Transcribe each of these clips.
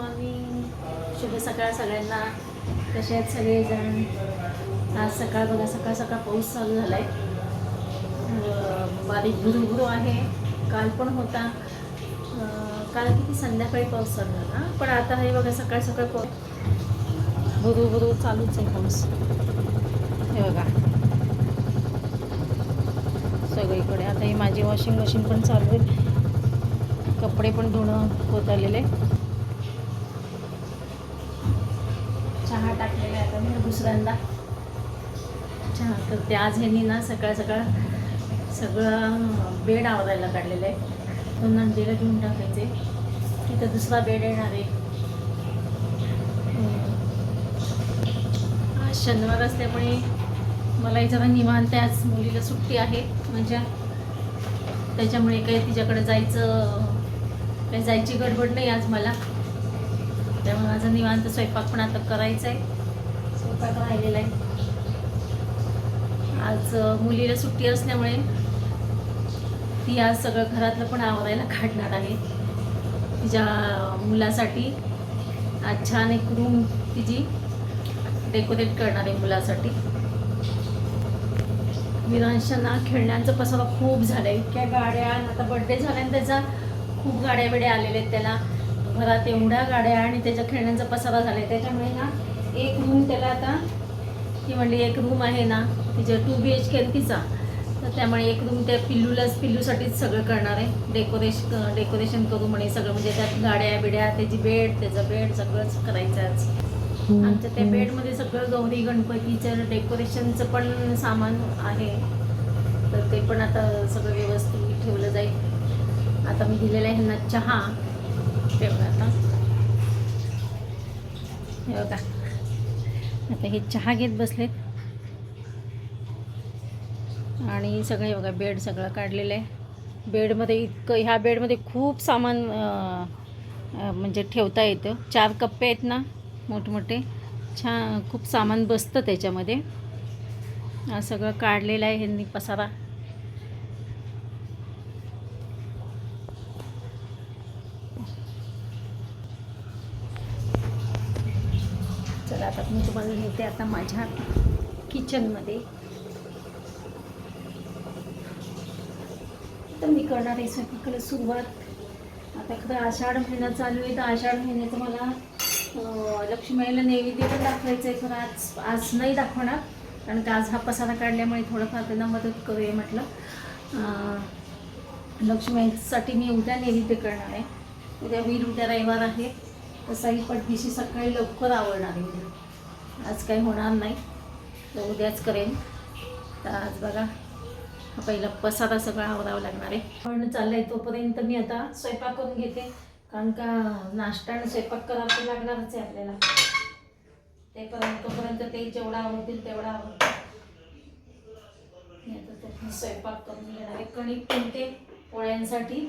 Morning शुभ सकाळ सगळ्यांना. कसे आहेत सगळेजण आज सकाळ बघा सकाळ सकाळ पाऊस चालू झाला आहे बारीक भुरुभुरू आहे. काल पण होता. काल किती संध्याकाळी पाऊस चालू झाला पण आता हे बघा सकाळ सकाळ पाऊस. भुरुभुरू चालूच आहे पाऊस. हे बघा. सगळीकडे. आता ही माझी वॉशिंग मशीन पण चालू आहे. कपडे पण धुणं होत आलेले. चहा टाकलेला आहे आता मी दुसऱ्यांदा चहा करते आज ह्यांनी ना सकाळ सकाळ सगळं बेड आवरायला काढलेलं आहे. दोन नंदीला घेऊन टाकायचे. तिथं दुसरा बेड येणार आहे. आज शनिवार असल्यामुळे मला जरा निवांत आहे. आज मुलीला सुट्टी आहे. म्हणजे त्याच्यामुळे काही तिच्याकडे जायचं काही जायची गडबड नाही आज मला. त्यामुळे माझा निवांत स्वयंपाक पण आता करायचा आहे स्वयंपाक राहिलेला आहे आज मुलीला सुट्टी असल्यामुळे ती आज सगळं घरातलं पण आवरायला काढणार आहे. तिच्या मुलासाठी आज छान एक रूम तिची डेकोरेट करणार आहे मुलासाठी. विरांशांना खेळण्यांचा पसारा खूप झाला आहे इतक्या गाड्या आता बड्डे झाल्याने त्याचा खूप गाड्या बिड्या आलेल्या आहेत त्याला. घरात एवढ्या गाड्या आणि त्याच्या खेळण्यांचा पसारा झाला आहे त्याच्यामुळे ना एक रूम त्याला आता ती म्हणली एक रूम आहे ना तिच्या टू बी एच के तिचा तर त्यामुळे एक रूम त्या पिल्लूलाच पिल्लूसाठीच सगळं करणार आहे. डेकोरेश डेकोरेशन करू म्हणे सगळं. म्हणजे त्यात गाड्या बिड्या त्याची बेड त्याचं बेड सगळंच करायचं आज. आमच्या त्या बेडमध्ये सगळं गौरी गणपतीचं डेकोरेशनचं पण सामान आहे. तर ते पण आता सगळं व्यवस्थित ठेवलं जाईल. आता मी दिलेला आहे ह्यांना चहा. ठेवला आता. हे बघा. आता हे चहा घेत बसलेत आणि सगळे बघा बेड सगळं काढलेलं आहे. बेडमध्ये इतकं ह्या बेडमध्ये खूप सामान म्हणजे ठेवता येतं. चार कप्पे आहेत ना मोठमोठे. छान खूप सामान बसतं त्याच्यामध्ये. सगळं काढलेलं आहे ह्यांनी पसारा चला आता मी तुम्हाला घेते आता माझ्या किचनमध्ये तर मी करणार आहे स्वयंपाकाला सुरुवात. आता खरं आषाढ महिना चालू आहे तर आषाढ महिन्याचं मला लक्ष्मीला नैवेद्य पण दाखवायचं आहे खरं आज आज नाही दाखवणार. कारण का आज हा पसारा काढल्यामुळे थोडंफार त्यांना मदत करूया म्हटलं. लक्ष्मीसाठी मी उद्या नैवेद्य करणार आहे. उद्या वीर उद्या रविवार आहे. तसाही पटदिशी सकाळी लवकर आवडणार आहे. उद्या आज काही होणार नाही. तर उद्याच करेन. तर आज बघा हा पहिला पसारा सगळा आवरावा लागणार आहे. पण चाललंय तोपर्यंत मी आता स्वयंपाक करून घेते. कारण का नाश्ता आणि स्वयंपाक करावा तर लागणारच आहे आपल्याला. ते पर्यंत तोपर्यंत ते जेवढा आवडतील तेवढा आवडतील आता स्वयंपाक करून घेणार आहे. कणिक तिनते पोळ्यांसाठी.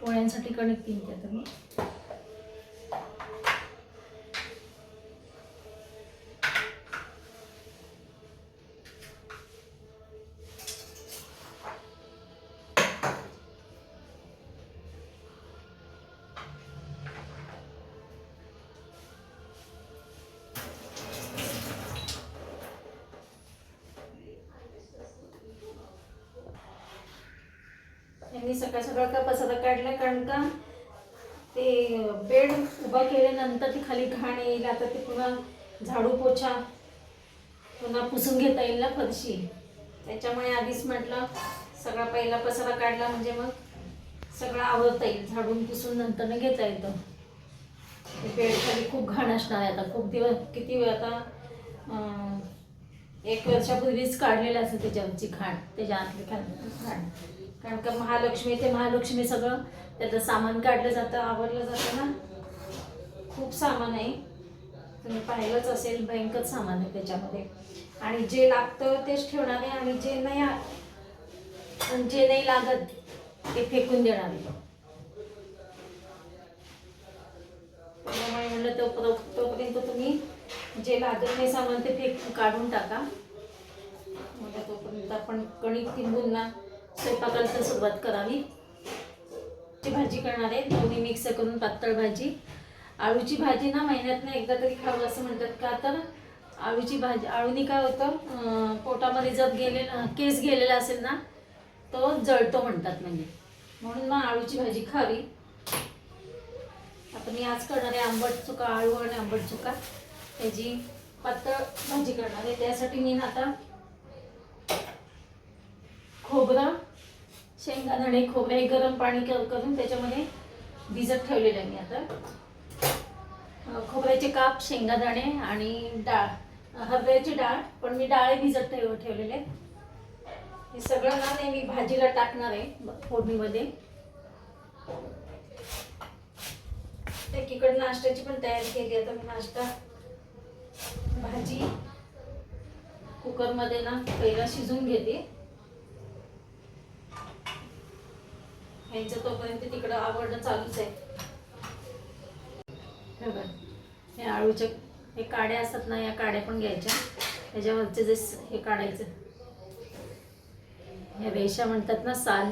पोळ्यांसाठी कणिक तिनते आता मी. यांनी सकाळ सकाळ का पसारा काढला कारण का ते बेड उभा केल्यानंतर ती खाली घाण येईल आता ते पुन्हा झाडू पोछा पुन्हा पुसून घेता येईल ना फरशी. त्याच्यामुळे आधीच म्हटलं सगळा पहिला पसारा काढला म्हणजे मग सगळं आवरता येईल झाडून पुसून नंतरनं घेता येतं. ते बेड खाली खूप घाण असणार आहे आता खूप दिवस किती वेळ आता एक वर्षापूर्वीच काढलेलं असेल त्याच्यावरची घाण त्याच्या आतली खाण घाण. कारण का महालक्ष्मी ते महालक्ष्मी सगळं त्याचं सामान काढलं जातं आवरलं जातं ना. खूप सामान आहे. तुम्ही पाहिलंच असेल भयंकर सामान आहे त्याच्यामध्ये. आणि जे लागतं तेच ठेवणार आहे आणि जे नाही आ- आणि जे नाही लागत ते फेकून देणार आहे. त्यामुळे म्हणलं तो तोपर्यंत तुम्ही जे लागत नाही सामान ते फेक काढून टाका. म्हणजे तोपर्यंत आपण कणिक तिंबून ना स्वयंपाकाला तर सुरुवात करावी. ची भाजी करणार आहे. दोन्ही मिक्स करून पातळ भाजी. आळूची भाजी ना महिन्यातनं एकदा तरी खावं असं म्हणतात का तर आळूची भाजी आळूनी काय होतं पोटामध्ये जर गेलेला केस गेलेला असेल ना तो जळतो म्हणतात म्हणजे. म्हणून मग आळूची भाजी खावी. आता मी आज करणार आहे आंबट चुका आळू आणि आंबट चुका. त्याची पातळ भाजी करणार आहे. त्यासाठी मी ना आता खोबरा शेंगादाणे खोबरे हे गरम पाणी करून त्याच्यामध्ये भिजत ठेवलेलं आहे मी आता. खोबऱ्याचे काप शेंगादाणे आणि डाळ. हरभऱ्याची डाळ पण मी डाळे भिजत ठेव ठेवलेले हे सगळं ना ते मी भाजीला टाकणार आहे फोडणीमध्ये. एकीकडे नाश्त्याची पण तयारी केली आता मी नाश्ता भाजी कुकरमध्ये ना पहिला शिजून घेते. ह्यांचं तोपर्यंत तिकडं आवडणं चालूच आहे. हे हे आळूच्या हे काड्या असतात ना या काड्या पण घ्यायच्या. त्याच्यावरचे जे हे काढायचं. ह्या रेषा म्हणतात ना साल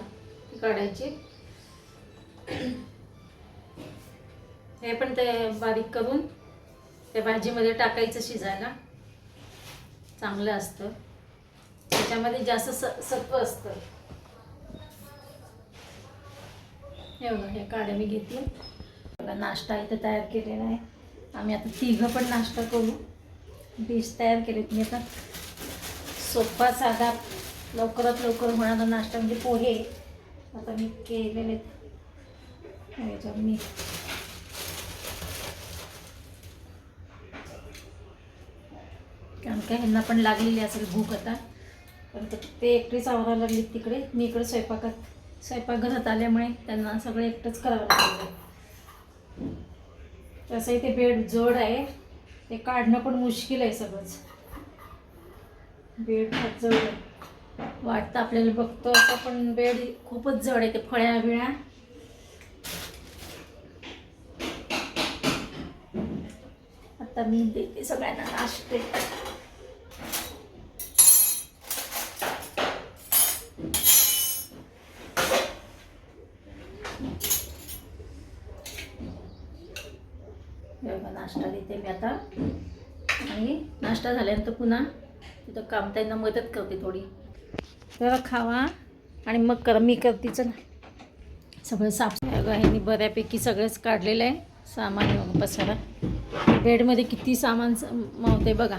काढायची. हे पण ते बारीक करून त्या भाजीमध्ये टाकायचं शिजायला. चांगलं असतं. त्याच्यामध्ये जास्त स सत्व असतं. हे बघा हे काड्या मी घेतले बघा नाश्ता इथं तयार केलेला आहे. आम्ही आता तिघं पण नाश्ता करू. डिश तयार केलेत मी आता सोपा साधा लवकरात लवकर होणारा नाश्ता म्हणजे पोहे. आता मी केलेले आहेत. मी कारण का ह्यांना पण लागलेली असेल भूक आता. पण ते- एकटीच एकटेच आवरायला लागली तिकडे. मी इकडे स्वयंपाकात स्वयंपाकघरात आल्यामुळे त्यांना सगळं एकटंच करावं लागलं तसंही ते बेड जोड आहे. ते काढणं पण मुश्किल आहे सगळंच. बेड खूप जड आहे. वाटतं आपल्याला बघतो असं पण बेड खूपच जड आहे ते फळ्या बिळ्या. आता मी देते सगळ्यांना नाश्ते हे बघा नाश्ता देते मी आता आणि नाश्ता झाल्यानंतर पुन्हा तिथं कामताईंना मदत करते थोडी. जरा खावा आणि मग कर. मी करते चला. सगळं साफ हे ह्यांनी बऱ्यापैकी सगळंच काढलेलं आहे. सामान पसारा. बेडमध्ये किती सामान मावते बघा.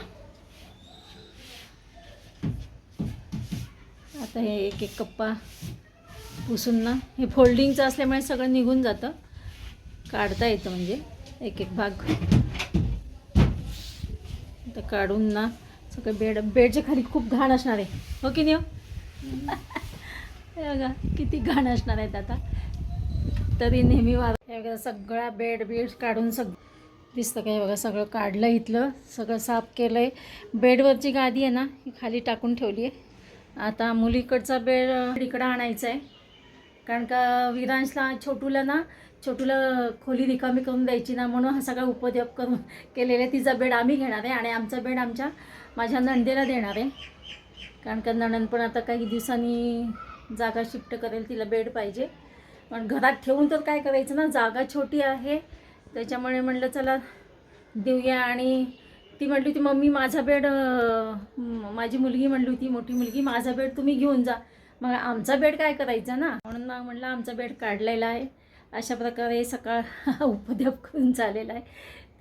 आता हे एक एक कप्पा पुसून ना. हे फोल्डिंगचं असल्यामुळे सगळं निघून जातं. काढता येतं म्हणजे एक एक भाग. काढून ना सगळं बेड बेडच्या खाली खूप घाण असणार आहे. हो की नाही हो? बघा किती घाण असणार आहेत आता. तरी नेहमी वार बघा सगळा बेड बीड काढून सग दिसतं का हे बघा सगळं काढलं इथलं सगळं साफ केलं आहे बेडवरची गादी आहे ना ही खाली टाकून ठेवली आहे. आता मुलीकडचा बेड इकडं आणायचा आहे. कारण का विरांशला छोटूला ना छोटूला खोली रिकामी करून द्यायची ना म्हणून हा सगळा उपद्रव करून केलेला तिचा बेड आम्ही घेणार आहे आणि आमचा बेड आमच्या माझ्या नंदेला देणार आहे. कारण का नणंद पण आता काही दिवसांनी जागा शिफ्ट करेल तिला बेड पाहिजे. पण घरात ठेवून तर काय करायचं ना जागा छोटी आहे. त्याच्यामुळे म्हणलं चला देऊया आणि ती म्हटली होती मम्मी माझा बेड माझी मुलगी म्हणली होती मोठी मुलगी माझा बेड तुम्ही घेऊन जा. मग आमचा बेड काय करायचा ना? म्हणून मग म्हटलं आमचा बेड काढलेला आहे. अशा प्रकारे सकाळ उपद्रव करून चाललेला आहे.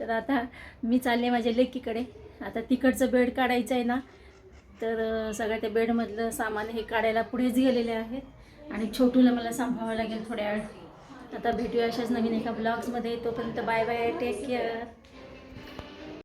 तर आता मी चालले माझ्या लेकीकडे. आता तिकडचं बेड काढायचं आहे ना तर सगळ्या त्या बेडमधलं सामान हे काढायला पुढेच गेलेले आहेत. आणि छोटूला मला सांभाळावं लागेल थोड्या वेळ. आता भेटूया अशाच नवीन एका ब्लॉग्समध्ये तोपर्यंत बाय बाय टेक केअर